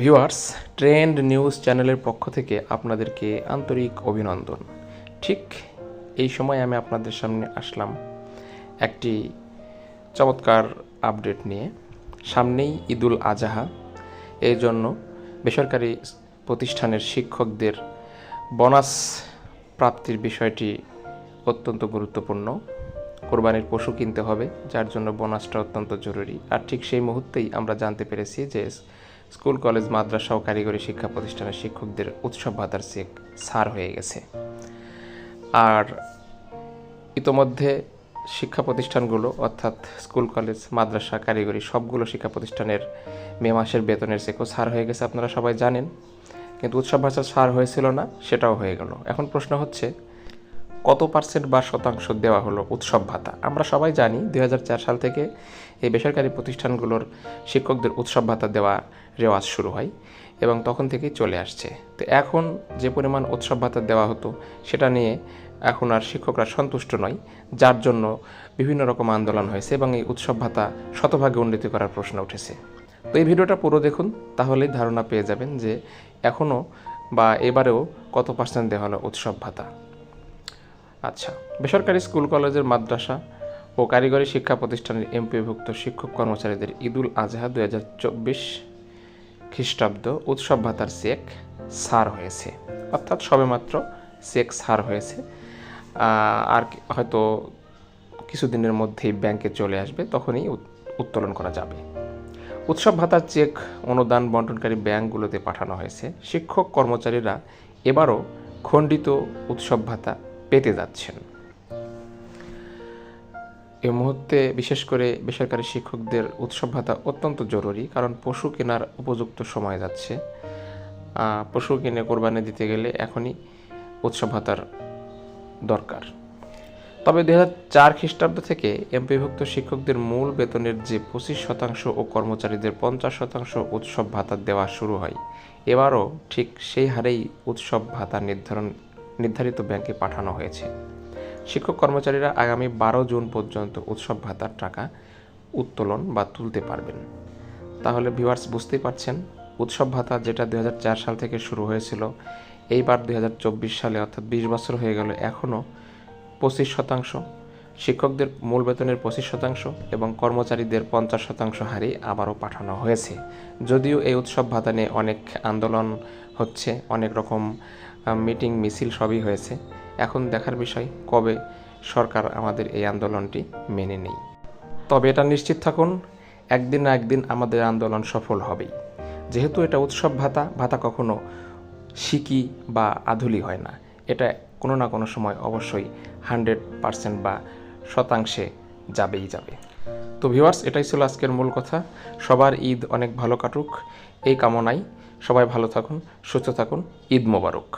Viewers, trend news চ্যানেলের পক্ষ থেকে আপনাদেরকে আন্তরিক অভিনন্দন। ঠিক এই সময় আমি আপনাদের সামনে আসলাম একটি চমৎকার আপডেট নিয়ে। সামনেই ঈদুল আজহা। এই জন্য বেসরকারি প্রতিষ্ঠানের শিক্ষকদের বোনাস প্রাপ্তির বিষয়টি অত্যন্ত গুরুত্বপূর্ণ। কোরবানির পশু কিনতে হবে, যার জন্য বোনাসটা অত্যন্ত জরুরি। আর ঠিক সেই মুহূর্তেই আমরা জানতে পেরেছি যে স্কুল, কলেজ, মাদ্রাসা ও কারিগরি শিক্ষা প্রতিষ্ঠানের শিক্ষকদের উৎসব ভাতার চেক ছাড় হয়ে গেছে। আর ইতোমধ্যে শিক্ষা প্রতিষ্ঠানগুলো, অর্থাৎ স্কুল, কলেজ, মাদ্রাসা, কারিগরি সবগুলো শিক্ষা প্রতিষ্ঠানের মে মাসের বেতনের চেকও ছাড় হয়ে গেছে, আপনারা সবাই জানেন। কিন্তু উৎসব ভাষা ছাড় হয়েছিল না, সেটাও হয়ে গেল। এখন প্রশ্ন হচ্ছে কত পার্সেন্ট বা শতাংশ দেওয়া হলো উৎসব ভাতা? আমরা সবাই জানি দু হাজার চার সাল থেকে এই বেসরকারি প্রতিষ্ঠানগুলোর শিক্ষকদের উৎসব ভাতা দেওয়া রেওয়াজ শুরু হয় এবং তখন থেকেই চলে আসছে। তো এখন যে পরিমাণ উৎসব ভাতা দেওয়া হতো সেটা নিয়ে এখন আর শিক্ষকরা সন্তুষ্ট নয়, যার জন্য বিভিন্ন রকম আন্দোলন হয়েছে এবং এই উৎসব ভাতা শতভাগে উন্নতি করার প্রশ্ন উঠেছে। তো এই ভিডিওটা পুরো দেখুন, তাহলেই ধারণা পেয়ে যাবেন যে এখনও বা এবারেও কত পার্সেন্ট দেওয়া হলো উৎসব ভাতা। আচ্ছা বেসরকারি স্কুল, কলেজের মাদ্রাসা ও কারিগরি শিক্ষা প্রতিষ্ঠানের এমপিভুক্ত শিক্ষক কর্মচারীদের ঈদুল আজহা দু হাজার চব্বিশ খ্রিস্টাব্দ উৎসব ভাতার চেক সার হয়েছে। অর্থাৎ সবেমাত্র চেক সার হয়েছে। আর হয়তো কিছুদিনের মধ্যেই ব্যাংকে চলে আসবে, তখনই উত- উত্তোলন করা যাবে। উৎসব ভাতার চেক অনুদান বন্টনকারী ব্যাংকগুলোতে পাঠানো হয়েছে। শিক্ষক কর্মচারীরা এবারও খণ্ডিত উৎসব ভাতা পেতে যাচ্ছেন। এ মুহূর্তে বিশেষ করে বেসরকারি শিক্ষকদের উৎসব ভাতা অত্যন্ত জরুরি, কারণ পশু কেনার উপযুক্ত সময় যাচ্ছে। পশু কিনে কোরবানি দিতে গেলে এখনই উৎসব ভাতার দরকার। তবে দু চার খ্রিস্টাব্দ থেকে এমপিভুক্ত শিক্ষকদের মূল বেতনের যে পঁচিশ শতাংশ ও কর্মচারীদের পঞ্চাশ শতাংশ উৎসব ভাতা দেওয়া শুরু হয়, এবারও ঠিক সেই হারেই উৎসব ভাতা নির্ধারণ নির্ধারিত ব্যাংকে পাঠানো হয়েছে। শিক্ষক কর্মচারীরা আগামী বারো জুন পর্যন্ত উৎসব ভাতার টাকা উত্তোলন বা তুলতে পারবেন। তাহলে ভিউয়ার্স বুঝতেই পারছেন, উৎসব ভাতা যেটা দু হাজার চার সাল থেকে শুরু হয়েছিল, এইবার দু হাজার চব্বিশ সালে অর্থাৎ বিশ বছর হয়ে গেল এখনও পঁচিশ শতাংশ। শিক্ষকদের মূল বেতনের পঁচিশ শতাংশ এবং কর্মচারীদের পঞ্চাশ শতাংশ হারে আবারও পাঠানো হয়েছে। যদিও এই উৎসব ভাতা নিয়ে অনেক আন্দোলন হচ্ছে, অনেক রকম মিটিং মিছিল সবই হয়েছে। এখন দেখার বিষয়, কবে সরকার আমাদের এই আন্দোলনটি মেনে নেই। তবে এটা নিশ্চিত থাকুন, একদিন না একদিন আমাদের আন্দোলন সফল হবেই। যেহেতু এটা উৎসব ভাতা ভাতা কখনো সিকি বা আধুলি হয় না। এটা কোনো না কোনো সময় অবশ্যই হান্ড্রেড পারসেন্ট বা শতাংশে যাবেই যাবে। তো ভিউয়ার্স, এটাই ছিল আজকের মূল কথা। সবার ঈদ অনেক ভালো কাটুক। এই কামনাই সবাই ভালো থাকুন, সুস্থ থাকুন। ঈদ মোবারক।